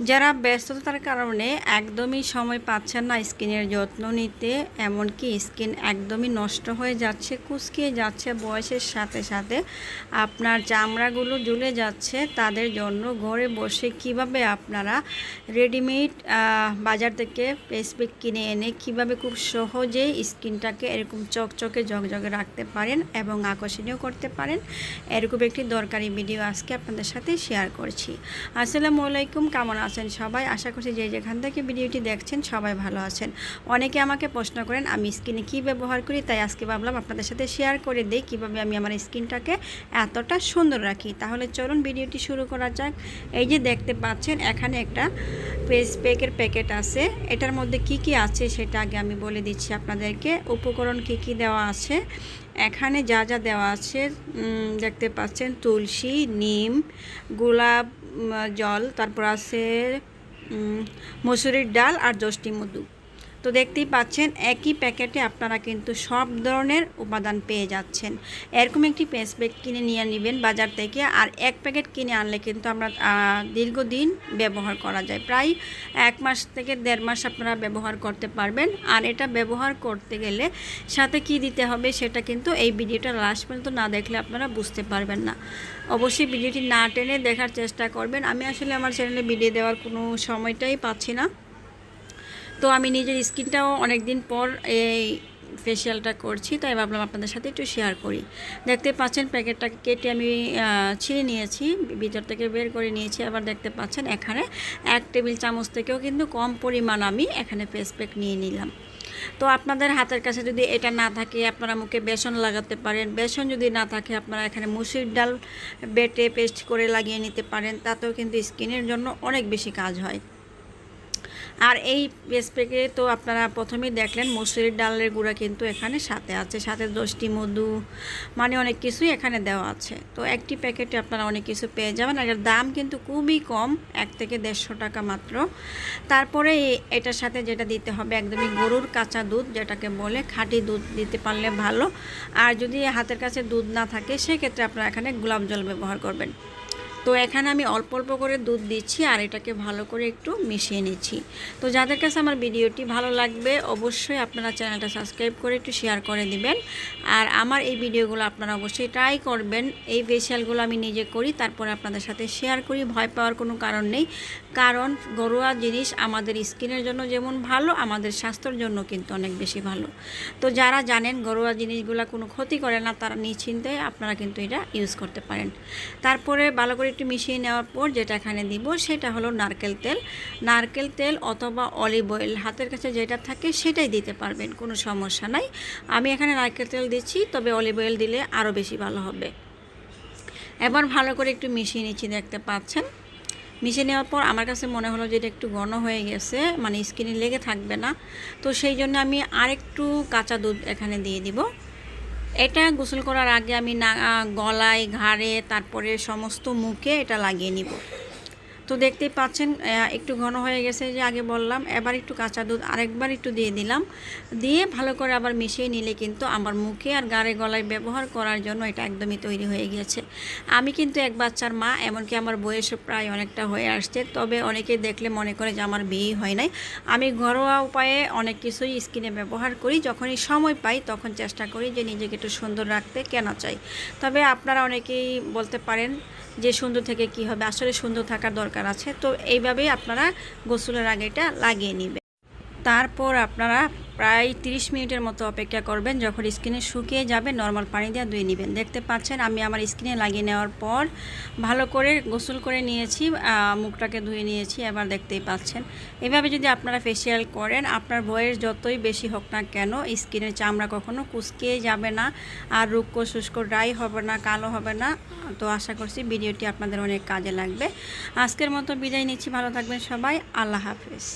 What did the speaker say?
যারা ব্যস্ততার কারণে একদমই সময় পাচ্ছেন না স্কিনের যত্ন নিতে, এমনকি স্কিন একদমই নষ্ট হয়ে যাচ্ছে, কুচকিয়ে যাচ্ছে বয়সের সাথে সাথে, আপনার চামড়াগুলো ঝুলে যাচ্ছে, তাদের জন্য ঘরে বসে কীভাবে আপনারা রেডিমেড বাজার থেকে ফেসপ্যাক কিনে এনে কীভাবে খুব সহজেই স্কিনটাকে এরকম চকচকে জগজগে রাখতে পারেন এবং আকর্ষণীয় করতে পারেন, এরকম একটি দরকারি ভিডিও আজকে আপনাদের সাথে শেয়ার করছি। আসসালামু আলাইকুম, কেমন আছেন সবাই। আশা করছি যে যেখান থেকে ভিডিওটি দেখছেন সবাই ভালো আছেন। অনেকে আমাকে প্রশ্ন করেন, আমি স্কিনে কি ব্যবহার করি? তাই আজকে ভাবলাম আপনাদের সাথে শেয়ার করে দিই কীভাবে আমি আমার স্কিনটাকে এতটা সুন্দর রাখি। তাহলে চলুন ভিডিওটি শুরু করা যাক। এই যে দেখতে পাচ্ছেন, এখানে একটা ফেস প্যাকের প্যাকেট আছে। এটার মধ্যে কি কি আছে সেটা আগে আমি বলে দিচ্ছি আপনাদেরকে। উপকরণ কি কি দেওয়া আছে? এখানে যা যা দেওয়া আছে দেখতে পাচ্ছেন, তুলসী, নিম, গোলাপ জল তারপর আছে মসুরির ডাল আর জষ্টি মধু। তো দেখতেই পাচ্ছেন, একই প্যাকেটে আপনারা কিন্তু সব ধরনের উপাদান পেয়ে যাচ্ছেন। এরকম একটি পেস ব্যাগ কিনে নিয়ে নেবেন বাজার থেকে, আর এক প্যাকেট কিনে আনলে কিন্তু আমরা দীর্ঘদিন ব্যবহার করা যায়। প্রায় এক মাস থেকে দেড় মাস আপনারা ব্যবহার করতে পারবেন, আর এটা ব্যবহার করতে গেলে সাথে কি দিতে হবে সেটা কিন্তু এই ভিডিওটা লাস্ট পর্যন্ত না দেখলে আপনারা বুঝতে পারবেন না। অবশ্যই ভিডিওটি না টেনে দেখার চেষ্টা করবেন। আমি আসলে আমার চ্যানেলে ভিডিও দেওয়ার কোনো সময়টাই পাচ্ছি না। তো আমি নিজের স্কিনটাও অনেক দিন পর এই ফেসিয়ালটা করছি, তাই ভাবলাম আপনাদের সাথে একটু শেয়ার করি। দেখতে পাচ্ছেন প্যাকেটটাকে কেটে আমি ছিঁড়ে নিয়েছি, ভিতর থেকে বের করে নিয়েছি, আবার দেখতে পাচ্ছেন এখানে এক টেবিল চামচ থেকেও কিন্তু কম পরিমাণ আমি এখানে ফেস প্যাক নিয়ে নিলাম। তো আপনাদের হাতের কাছে যদি এটা না থাকে, আপনারা মুখে বেসন লাগাতে পারেন। বেসন যদি না থাকে, আপনারা এখানে মুসুর ডাল বেটে পেস্ট করে লাগিয়ে নিতে পারেন, তাতেও কিন্তু স্কিনের জন্য অনেক বেশি কাজ হয়। আর এই স্প্রেকে তো আপনারা প্রথমেই দেখলেন মসুরির ডালের গুঁড়া কিন্তু এখানে সাথে আছে, সাথে দশটি মধু মানে অনেক কিছুই এখানে দেওয়া আছে। তো একটি প্যাকেটে আপনারা অনেক কিছু পেয়ে যাবেন। আর দাম কিন্তু খুবই কম, এক থেকে দেড়শো টাকা মাত্র। তারপরে এটার সাথে যেটা দিতে হবে, একদমই গরুর কাঁচা দুধ, যেটাকে বলে খাঁটি দুধ দিতে পারলে ভালো। আর যদি হাতের কাছে দুধ না থাকে, সেক্ষেত্রে আপনারা এখানে গোলাপ জল ব্যবহার করবেন। তো এখানে আমি অল্প অল্প করে দুধ দিচ্ছি আর এটাকে ভালো করে একটু মিশিয়ে নিচ্ছি। তো যাদের কাছে আমার ভিডিওটি ভালো লাগবে অবশ্যই আপনারা চ্যানেলটা সাবস্ক্রাইব করে একটু শেয়ার করে দিবেন। আর আমার এই ভিডিওগুলো আপনারা অবশ্যই ট্রাই করবেন। এই ফেশিয়ালগুলো আমি নিজে করি, তারপরে আপনাদের সাথে শেয়ার করি, ভয় পাওয়ার কোনো কারণ নেই। কারণ ঘরোয়া জিনিস আমাদের স্কিনের জন্য যেমন ভালো, আমাদের স্বাস্থ্যের জন্য কিন্তু অনেক বেশি ভালো। তো যারা জানেন ঘরোয়া জিনিসগুলো কোনো ক্ষতি করে না, তারা নিশ্চিন্তে আপনারা কিন্তু এটা ইউজ করতে পারেন। তারপরে ভালো করে একটু মিশিয়ে নেওয়ার পর যেটা এখানে দিব সেটা হলো নারকেল তেল। নারকেল তেল অথবা অলিভ অয়েল হাতের কাছে যেটা থাকে সেটাই দিতে পারবেন, কোনো সমস্যা নাই। আমি এখানে নারকেল তেল দিচ্ছি, তবে অলিভ অয়েল দিলে আরও বেশি ভালো হবে। এবার ভালো করে একটু মিশিয়ে নিচ্ছি, দেখতে পাচ্ছেন? মিশিয়ে নেওয়ার পর আমার কাছে মনে হলো যে এটা একটু ঘন হয়ে গেছে মানে স্কিনে লেগে থাকবে না। তো সেই জন্য আমি আরেকটু কাঁচা দুধ এখানে দিয়ে দিব। এটা গোসল করার আগে আমি না গলায় ঘাড়ে তারপরে সমস্ত মুখে এটা লাগিয়ে নিব। তো দেখতেই পাচ্ছেন একটু ঘন হয়ে গেছে যে আগে বললাম, এবার একটু কাঁচা দুধ আরেকবার একটু দিয়ে দিলাম। দিয়ে ভালো করে আবার মিশিয়ে নিলে কিন্তু আমার মুখে আর গাড়ে গলায় ব্যবহার করার জন্য এটা একদমই তৈরি হয়ে গিয়েছে। আমি কিন্তু এক বাচ্চার মা, এমনকি আমার বয়সও প্রায় অনেকটা হয়ে আসছে, তবে অনেকে দেখলে মনে করে যে আমার বিয়ে হয় নাই। আমি ঘরোয়া উপায়ে অনেক কিছুই স্কিনে ব্যবহার করি, যখনই সময় পাই তখন চেষ্টা করি যে নিজেকে একটু সুন্দর রাখতে কেন চাই। তবে আপনারা অনেকেই বলতে পারেন যে সুন্দর থেকে কি হবে, আসলে সুন্দর থাকার দরকার আছে। তো এইভাবেই আপনারা গোসলের আগেটা লাগিয়ে নেবেন। তারপর আপনারা প্রায় 30 মিনিটের মতো অপেক্ষা করবেন যখন স্কিনে শুকিয়ে যাবে, নর্মাল পানি দিয়ে ধুয়ে নেবেন। দেখতে পাচ্ছেন, আমি আমার স্কিনে লাগিয়ে নেওয়ার পর ভালো করে গোসল করে নিয়েছি মুখটাকে ধুয়ে নিয়েছি, এবার দেখতেই পাচ্ছেন। এভাবে যদি আপনারা ফেসিয়াল করেন, আপনার বয়স যতই বেশি হোক না কেন, স্কিনের চামড়া কখনো কুচকে যাবে না আর রুক্ষ, শুষ্ক, ড্রাই হবে না, কালো হবে না। তো আশা করছি ভিডিওটি আপনাদের অনেক কাজে লাগবে। আজকের মতো বিদায় নিচ্ছি, ভালো থাকবেন সবাই, আল্লাহ হাফেজ।